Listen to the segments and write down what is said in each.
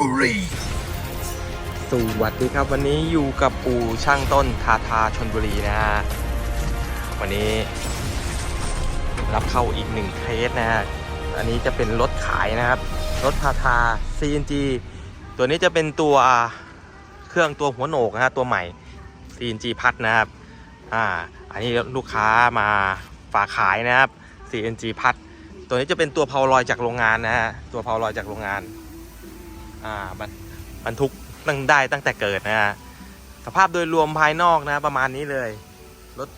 บุรี สวัสดีครับวันนี้อยู่กับปู่ช่างต้นทาทาชนบุรีนะฮะวันนี้ รับเข้าอีกหนึ่งเคสนะฮะอันนี้จะเป็นรถขายนะครับ รถทาทา CNG ตัวนี้จะเป็นตัวเครื่องตัวหัวโหนกนะฮะตัวใหม่ CNG พัดนะครับอ่าอันนี้ลูกค้ามาฝากขายนะครับ CNG พัด ตัวนี้จะเป็นตัวเพาลอยจากโรงงานนะฮะ ตัวเพาลอยจากโรงงาน อ่าบรรบรรทุกตั้งได้ตั้งแต่เกิดนะฮะ สภาพโดยรวมภายนอกนะประมาณนี้เลย รถ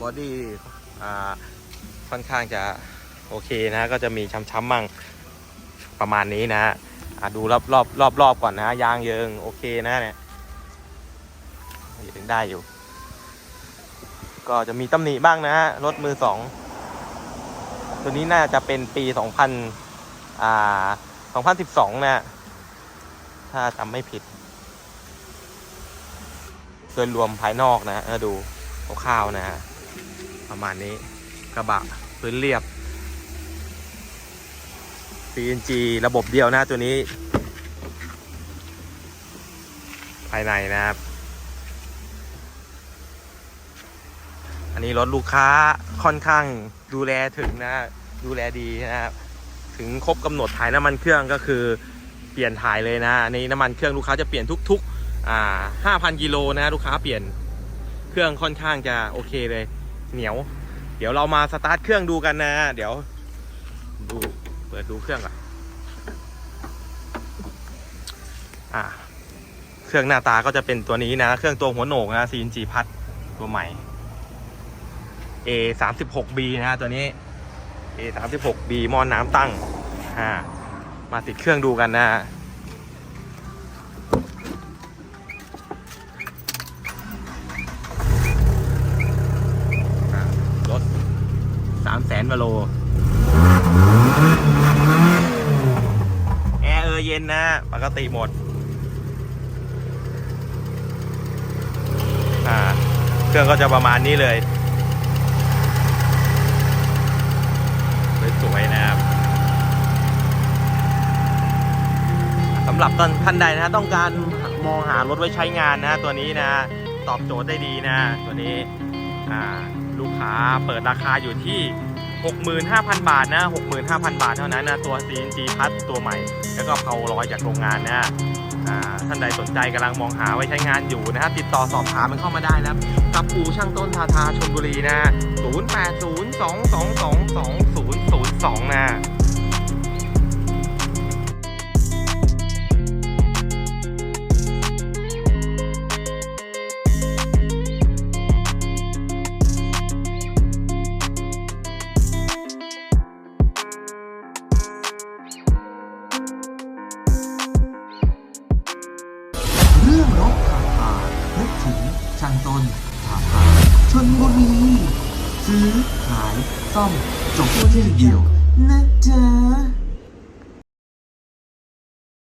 บอดี้ อ่า ค่อนข้างจะโอเคนะ ก็จะมีช้ำๆมั่งประมาณนี้นะฮะอะดูรอบรอบรอบรอบก่อนนะยางเยิงโอเคนะเนี่ยยังได้อยู่ ก็จะมีตำหนิบ้างนะฮะรถมือสอง ตัวนี้น่าจะเป็นปี 2000อ่า2012 นะ ถ้าจำไม่ผิด โดยรวมภายนอกนะ ดูคร่าวๆนะ ประมาณนี้กระบะพื้นเรียบ CNG ระบบเดียวนะตัวนี้ ภายในนะครับ อันนี้รถลูกค้าค่อนข้างดูแลถึงนะ ดูแลดีนะครับถึงครบกำหนดถ่ายน้ำมันเครื่องก็คือเปลี่ยนถ่ายเลยนะอันนี้น้ำมันเครื่องลูกค้าจะเปลี่ยนทุกๆอ่าห้าพันกิโลนะลูกค้าเปลี่ยนเครื่องค่อนข้างจะโอเคเลย เหนียว เดี๋ยวเรามาสตาร์ทเครื่องดูกันนะ เดี๋ยวดูเปิดดูเครื่องก่อนอ่า เครื่องหน้าตาก็จะเป็นตัวนี้นะ เครื่องตัวหัวโหนกนะ CNG พัดตัวใหม่ A 3 6 B นะฮะตัวนี้ A 3 6 B หมอนน้ำตั้งอ่ามาติดเครื่องดูกันนะฮะอ่ารถ3แสนกว่าโลแอร์เออเย็นนะ ปกติหมดอ่าเครื่องก็จะประมาณนี้เลย สวยนะครับสำหรับตอนท่านใดนะต้องการมองหารถไว้ใช้งานนะตัวนี้นะตอบโจทย์ได้ดีนะตัวนี้ลูกค้าเปิดราคาอยู่ที่ 65,000 บาทนะ 65,000 บาทเท่านั้นนะตัว CNG พัดตัวใหม่ แล้วก็เพาลอยจากโรงงานนะ ท่านใดสนใจกำลังมองหาไว้ใช้งานอยู่นะฮะติดต่อสอบถามมันเข้ามาได้นะครับกับอูช่างต้นทาทาชลบุรีนะ 0802222002 นะ นึกถึงช่างต้นถาทาชนบุรีซื้อขายซ่อมจบที่เดียวนะจ๊ะ